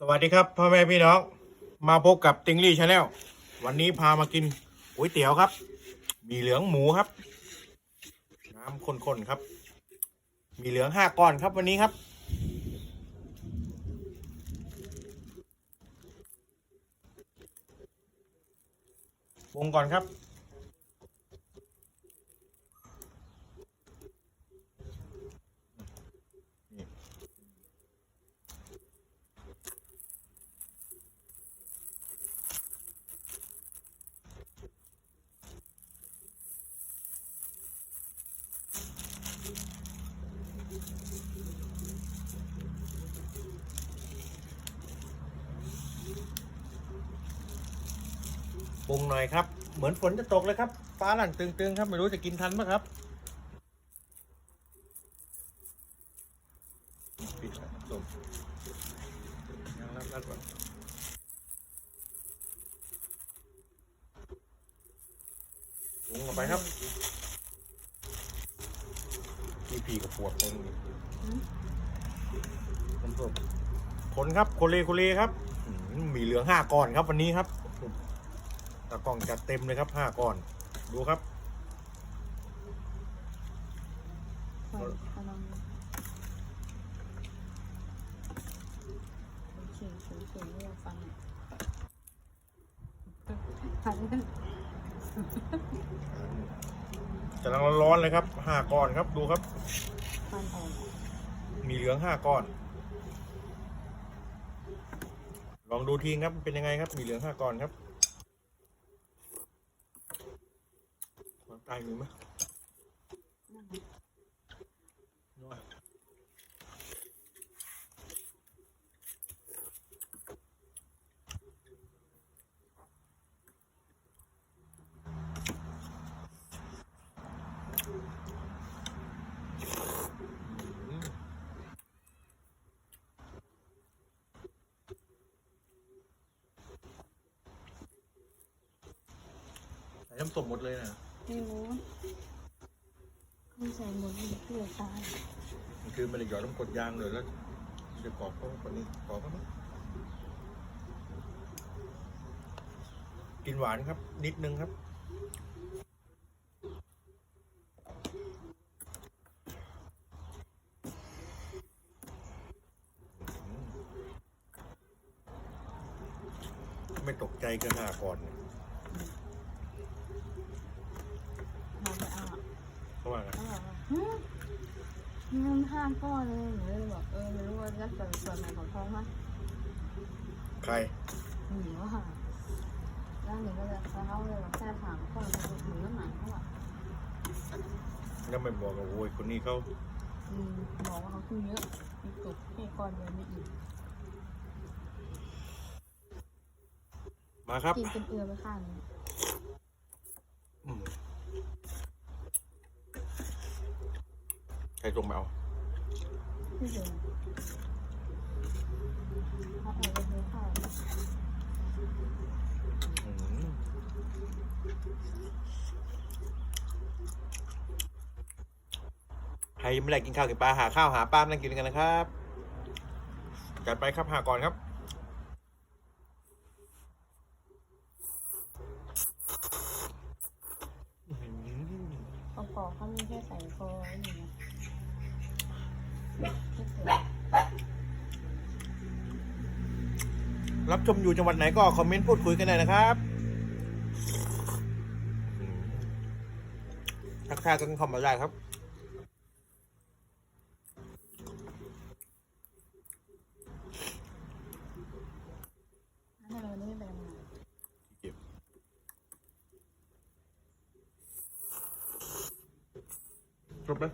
สวัสดีครับพ่อแม่พี่น้อง มาพบกับติงลี่ชาแนลวันนี้พามากินก๋วยเตี๋ยวครับ มีเหลืองหมูครับ น้ำข้นๆครับ มีเหลืองห้าก้อนครับวันนี้ครับ วงก่อนครับ ปรุงหน่อยครับ เหมือนฝนจะตกเลยครับ ฟ้าหลั่นตึงๆครับ ไม่รู้จะกินทันไหมครับปิดแล้วครับส้มยังรัดรัดก่อนปรุงลงไปครับพี่พีกับปวดตรงนี้น้ำส้มคนครับ โคเลโคเลครับอืมมีเหลืองห้าก้อนครับวันนี้ครับ ตะกล่องจัดเต็มเลยครับห้าก้อน ดูครับกำลังเขียนเขียนเขียนไม่อยาฟังอะฟังไม่ได้กำลังร้อนๆเลยครับห้าก้อนครับดูครับ ฟังออกมีเหลืองห้าก้อน ลองดูทีครับเป็นยังไงครับ มีเหลืองห้าก้อนครับางใต้มือไหมน้อยน้ำสมหมดเลยนะ ไม่รู้ไม่ใส่หมดเลยเกลือตายมันคือมันจะหยอดน้ำกดยางเลยแล้วจะกรอบเขาคนนี้กรอบเขาไหมกินหวานครับ นิดนึงครับไม่ตกใจกันหน้าก่อนเนี่ย เราไปเอาอะ เขาว่าไง เขาบอกว่าฮึ เงินห้าก้อนเลยหนูเลยบอกเออไม่รู้ว่าจะส่วนส่วนไหนของท้องมั้ยใครหนูว่าค่ะแล้วหนูก็จะเขาเลยแบบแค่ถามก้อนมันถึงน้ำหนักเขาอะยังไม่บอกว่าโอ้ยคนนี้เขาอืมบอกว่าเขาขึ้นเยอะมีตุกแค่ก้อนเดียวไม่อิ่มมาครับกินเป็นเอือไปข้างหนึง อืม ใครตรงมาเอาที่เดิมเขาแอบไปซื้อข้าวอืมใครยังไม่ได้กินข้าวกินปลาหาข้าวหาปลามานั่งกินกันนะครับจัดไปครับหาก่อนครับอื้อหือเขาปอกเขามีแค่ใส่โฟไว้นี่นะที่เสือ รับชมอยู่จังหวัดไหนก็คอมเมนต์พูดคุยกันได้นะครับทักทายกันเข้ามาได้ครับทำไมวันนี้ไม่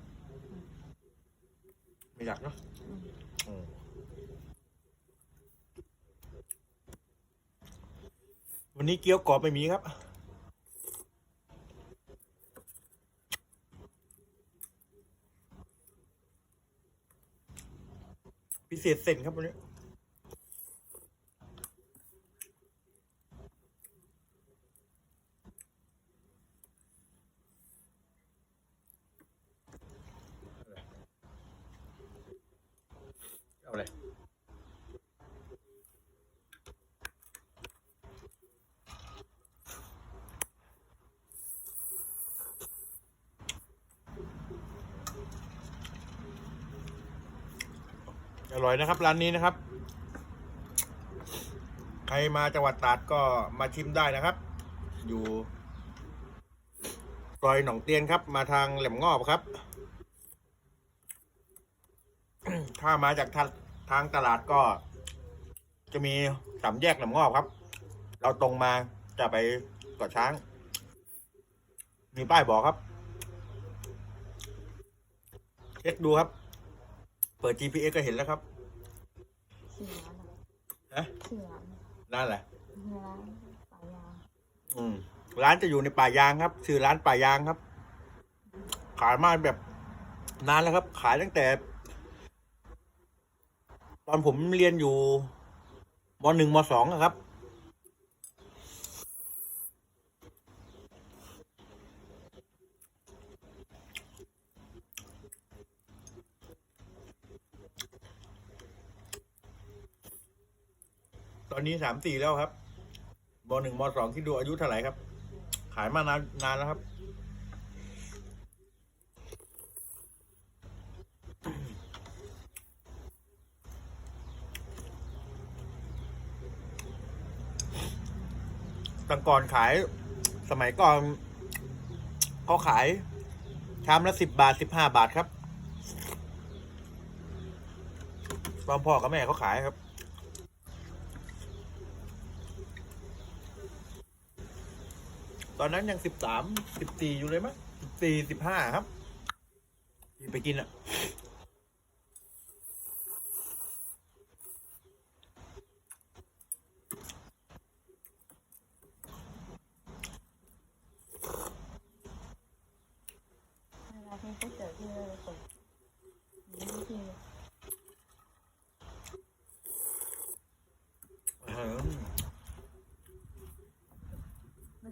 ไปรบไหมไม่อยากเนาะวันนี้เกี๊ยวกรอบไม่มีครับ พิเศษเส้นครับวันนี้ ร่อยนะครับ ร้านนี้นะครับ ใครมาจังหวัดตราดก็มาชิมได้นะครับ อยู่ซอยหนองเตียนครับ มาทางแหลมงอบครับ ถ้ามาจากทางทางตลาดก็ จะมีสามแยกแหลมงอบครับ เราตรงมาจะไปเกาะช้าง มีป้ายบอกครับเช็คดูครับ เปิด GPS ก็เห็นแล้วครับ ชื่อร้านอะไรฮะชื่อร้านนั่นแหละร้านปลายางอืม ร้านจะอยู่ในป่ายางครับชื่อร้านป่ายางครับ ขายมาแบบนานแล้วครับ ขายตั้งแต่ ตอนผมเรียนอยู่มหนึ่งมสองอะครับ ตอนนี้สามสี่แล้วครับมหนึ่งมสองที่ดูอายุเท่าไหร่ครับ ขายมานานนานแล้วครับตั้งก่อนขายสมัยก่อนเขาขายชามละสิบบาทสิบห้าบาทครับตอนพ่อกับแม่เขาขายครับ อนนั้นยังสิบสามสิบสี่อยู่เลยมั้ยสิบสี่สิบห้าครับที่ไปกินอะ เวลาที่เขาเจอที่เราส่ง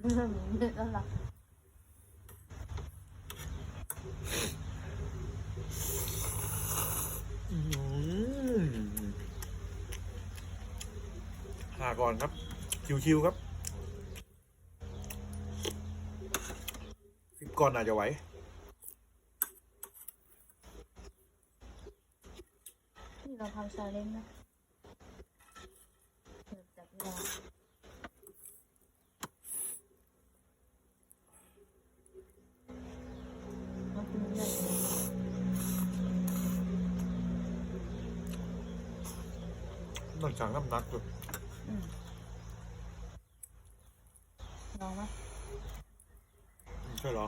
นี่นแล้วล่ะอืมหาก่อนครับ ชิวๆครับสิบก่อนอาจจะไหวที่เราทำซาเล้งนะเกิดจากเวลาเรา สั่งน้ำหนักแบบอืมลองไหมใช่หรอ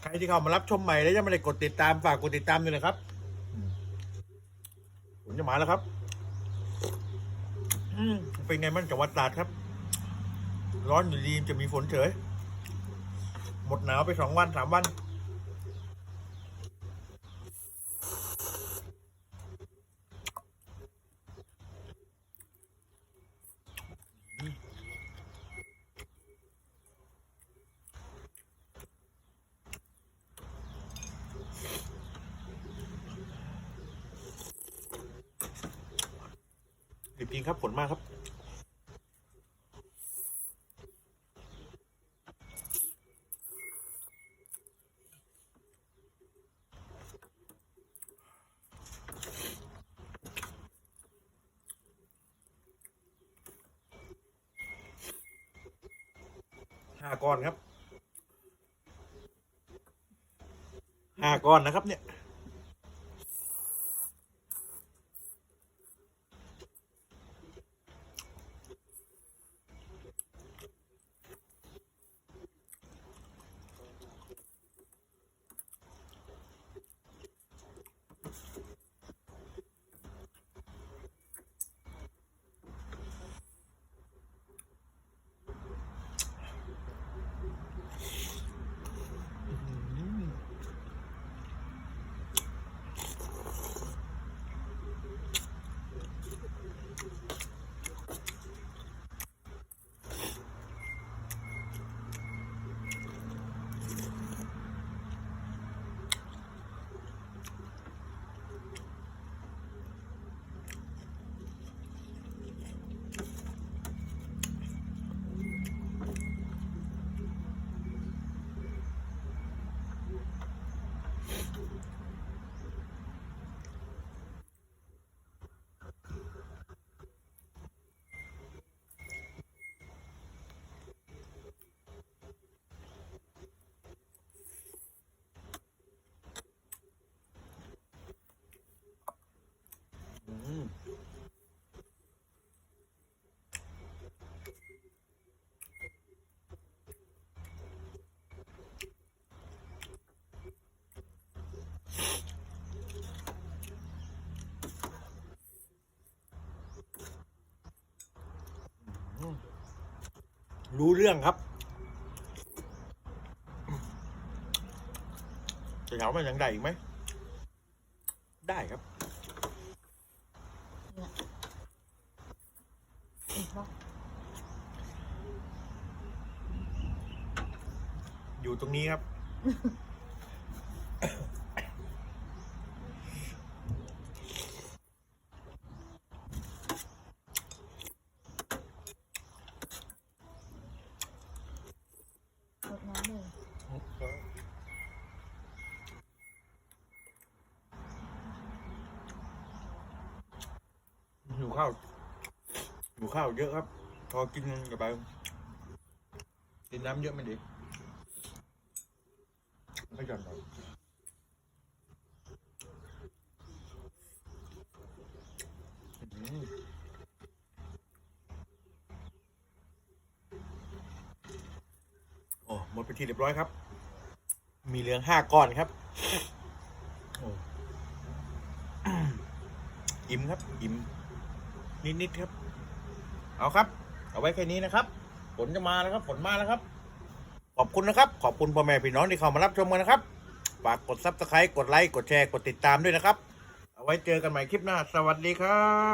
ใครที่เข้ามารับชมใหม่แล้วยังไม่ได้กดติดตามฝากกดติดตามด้วยนะครับผมจะมาแล้วครับ อืมเป็นไงมันจังหวัดตราดครับ ร้อนอยู่ดีจะมีฝนเฉย หมดหนาวไปสองวันสามวัน จริงๆครับผลมากครับ ห้าก้อนครับ ห้าก้อนนะครับเนี่ย อ รู้เรื่องครับจะถามว่ายังได้อีกไหม ได้ครับอยู่ตรงนี้ครับ กดน้ำเลย หิว ข้าวหิวข้าวเยอะครับ พอกินกับไปกินน้ำเยอะไม่ดีไม่หย่อนหรอกโอ้หมดไปทีเรียบร้อยครับ มีเหลืองห้าก้อนครับออิ่มครับ อิ่ม นิดๆครับ เอาครับ เอาไว้แค่นี้นะครับฝนจะมาแล้วครับฝนมาแล้วครับ ขอบคุณนะครับ ขอบคุณพ่อแม่พี่น้องที่เข้ามารับชมกันนะครับฝากกดซับสไครต์กดไลค์กดแชร์กดติดตามด้วยนะครับ เอาไว้เจอกันใหม่คลิปหน้า สวัสดีครับ